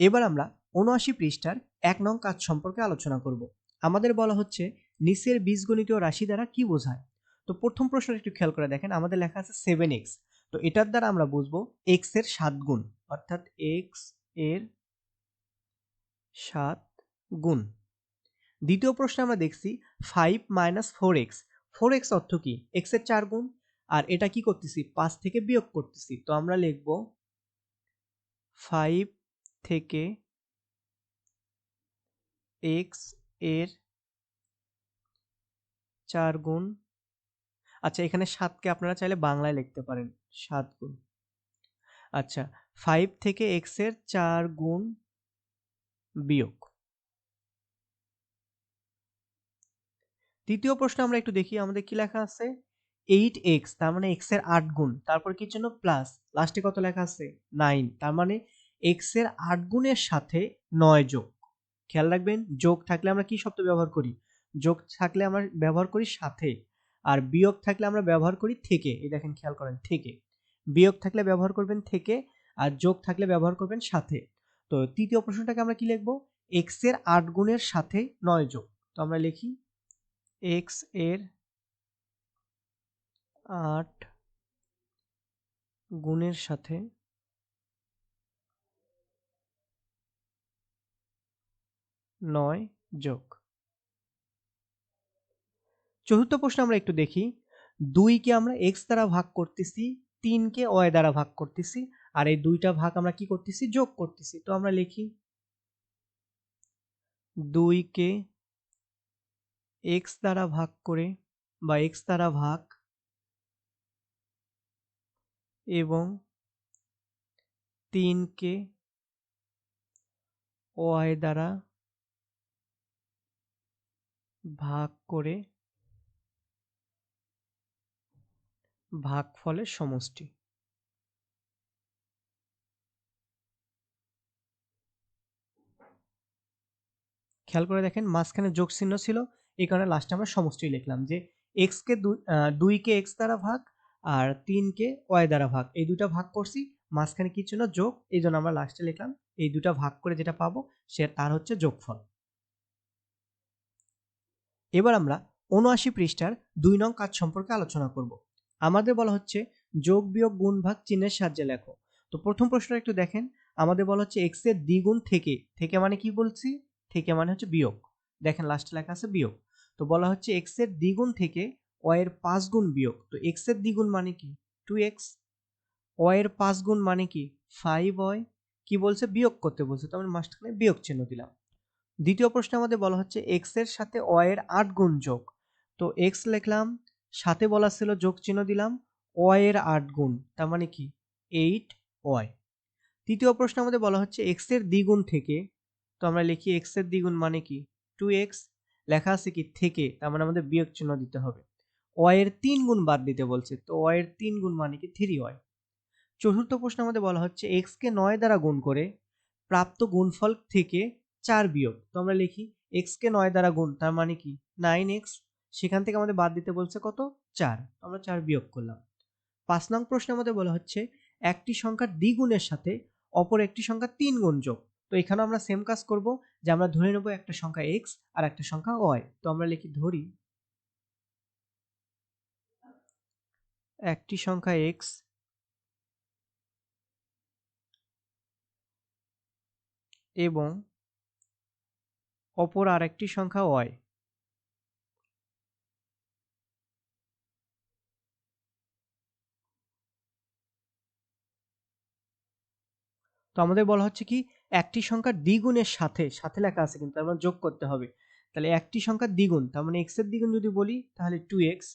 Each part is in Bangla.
এবার আমরা উনআশি পৃষ্ঠার এক নং কাজ সম্পর্কে আলোচনা করব। আমাদের বলা হচ্ছে, নিচের বীজগণিতীয় রাশি দ্বারা কি বোঝায়? তো প্রথম প্রশ্নটা একটু খেয়াল করে দেখেন, আমাদের লেখা আছে সেভেন এক্স তো এটার দ্বারা আমরা বুঝব এক্সের সাত গুণ, অর্থাৎ এক্সের সাত গুণ। দ্বিতীয় প্রশ্নে আমরা দেখছি five minus four x four x অর্থ কি? এক্সের চার গুণ, আর এটা কি করতেছি? পাঁচ থেকে বিয়োগ করতেছি। তো আমরা লিখব ফাইভ থেকে এক্সের চার গুণ আচ্ছা এখানে সাতকে আপনারা চাইলে বাংলায় লিখতে পারেন, সাত গুণ। আচ্ছা ফাইভ থেকে এক্সের চার গুণ বিয়োগ। তৃতীয় প্রশ্ন আমরা একটু দেখি, আমাদের কি লেখা আছে? এইট এক্স তার মানে এক্সের আট গুণ, তারপর কি জন্য প্লাস লাস্টে কত লেখা আছে? নাইন তার মানে এক্সের আট গুণের সাথে নয় যোগ। খেয়াল রাখবেন, যোগ থাকলে আমরা কি শব্দ ব্যবহার করি? যোগ থাকলে আমরা ব্যবহার করি সাথে। আর বিয়োগ থাকলে আমরা ব্যবহার করি থেকে। এই দেখেন, খেয়াল করেন, থেকে। বিয়োগ থাকলে ব্যবহার করবেন থেকে, আর যোগ থাকলে ব্যবহার করবেন সাথে। তো তৃতীয় প্রশ্নটাকে আমরা কি লিখব? এক্সের আট গুণের সাথে নয় যোগ। তো আমরা লিখি, এক্সের আট গুণের সাথে নয় যোগ। চতুর্থ প্রশ্ন আমরা একটু দেখি। দুইকে আমরা এক্স দ্বারা ভাগ করতেছি তিনকে ওয়াই দ্বারা ভাগ করতেছি, আর এই দুইটা ভাগ আমরা কি করতেছি? যোগ করতেছি। তো আমরা লিখি দুইকে এক্স দ্বারা ভাগ করে বা এক্স দ্বারা ভাগ এবং তিনকে ওয়াই দ্বারা ভাগ করে ভাগফলের সমষ্টি। খেয়াল করে দেখেন মাঝখানে যোগ চিহ্ন ছিল, এই কারণে লাস্টে আমরা সমষ্টি লিখলাম যে এক্সকে দুইকে এক্স দ্বারা ভাগ আর তিনকে ওয়াই দ্বারা ভাগ। এই দুটা ভাগ করছি, মাঝখানে কি ছিল? যোগ। এই জন্য আমরা লাস্টে লিখলাম, এই দুটা ভাগ করে যেটা পাবো সে, তার হচ্ছে যোগফল। এবার আমরা উনআশি পৃষ্ঠার দুই নং কাজ সম্পর্কে আলোচনা করব। আমাদের বলা হচ্ছে যোগ বিয়োগ গুণ ভাগ চিহ্নের সাহায্যে লেখো। তো প্রথম প্রশ্নটা একটু দেখেন। আমাদের বলা হচ্ছে এক্সের দ্বিগুণ থেকে থেকে মানে কি বলছি? থেকে মানে হচ্ছে বিয়োগ। দেখেন লাস্টে লেখা আছে বিয়োগ। তো বলা হচ্ছে এক্সের দ্বিগুণ থেকে ওয়াই এর পাঁচ গুণ বিয়োগ। তো এক্সের দ্বিগুণ মানে কি? টু এক্স ওয়াই এর পাঁচ গুণ মানে কি? ফাইভ ওয়াই কি বলছে? বিয়োগ করতে বলছে। তো আমি মাঝখানে বিয়োগ চিহ্ন দিলাম। দ্বিতীয় প্রশ্ন আমাদের বলা হচ্ছে এক্সের সাথে ওয়াই এর আট গুণ যোগ। তো এক্স লিখলাম, সাথে বলা ছিল যোগ চিহ্ন দিলাম ওয়াই এর আট গুণ, তার মানে কি? এইট ওয়াই তৃতীয় প্রশ্ন আমাদের বলা হচ্ছে এক্সের দ্বিগুণ থেকে, তো আমরা লিখি এক্সের দ্বিগুণ মানে কি? টু এক্স লেখা আছে কি? থেকে, তার মানে আমাদের বিয়োগ চিহ্ন দিতে হবে। ওয়াই এর তিন গুণ বাদ দিতে বলছে, তো ওয়াই এর তিন গুণ মানে কি? থ্রি ওয়াই চতুর্থ প্রশ্ন আমাদের বলা হচ্ছে এক্স কে নয় দ্বারা গুণ করে প্রাপ্ত গুণফল থেকে চার বিয়োগ। তো আমরা লিখি এক্স কে নয় দ্বারা গুণ, তার মানে কি? নাইন এক্স সেখান থেকে আমাদের বাদ দিতে বলছে কত? চার। আমরা চার বিয়োগ করলাম। পাঁচ নং প্রশ্ন আমাদের বলা হচ্ছে একটি সংখ্যার দ্বিগুণের সাথে অপর একটি সংখ্যা তিন গুণ যোগ। তো এখানে আমরা সেম কাজ করব যে আমরা ধরে নেব একটা সংখ্যা এক্স আর একটা সংখ্যা ওয়াই তো আমরা লিখি ধরি একটি সংখ্যা এক্স এবং অপর আরেকটি সংখ্যা ওয়াই। তো আমাদের বলা হচ্ছে কি, একটি সংখ্যার দ্বিগুণের সাথে সাথে লেখা আছে কিন্তু আমরা যোগ করতে হবে। তাহলে একটি সংখ্যার দ্বিগুণ, তার মানে এক্সের দ্বিগুণ যদি বলি, তাহলে টু এক্স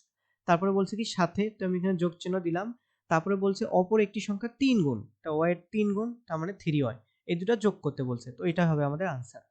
তারপরে বলছে কি সাথে, তো আমি এখানে যোগ চিহ্ন দিলাম, তারপরে বলছে অপর একটি সংখ্যা তিন গুণ তা ওয়াই এর তিন গুণ তার মানে থ্রি ওয়াই এই দুটা যোগ করতে বলছে, তো এটা হবে আমাদের আনসার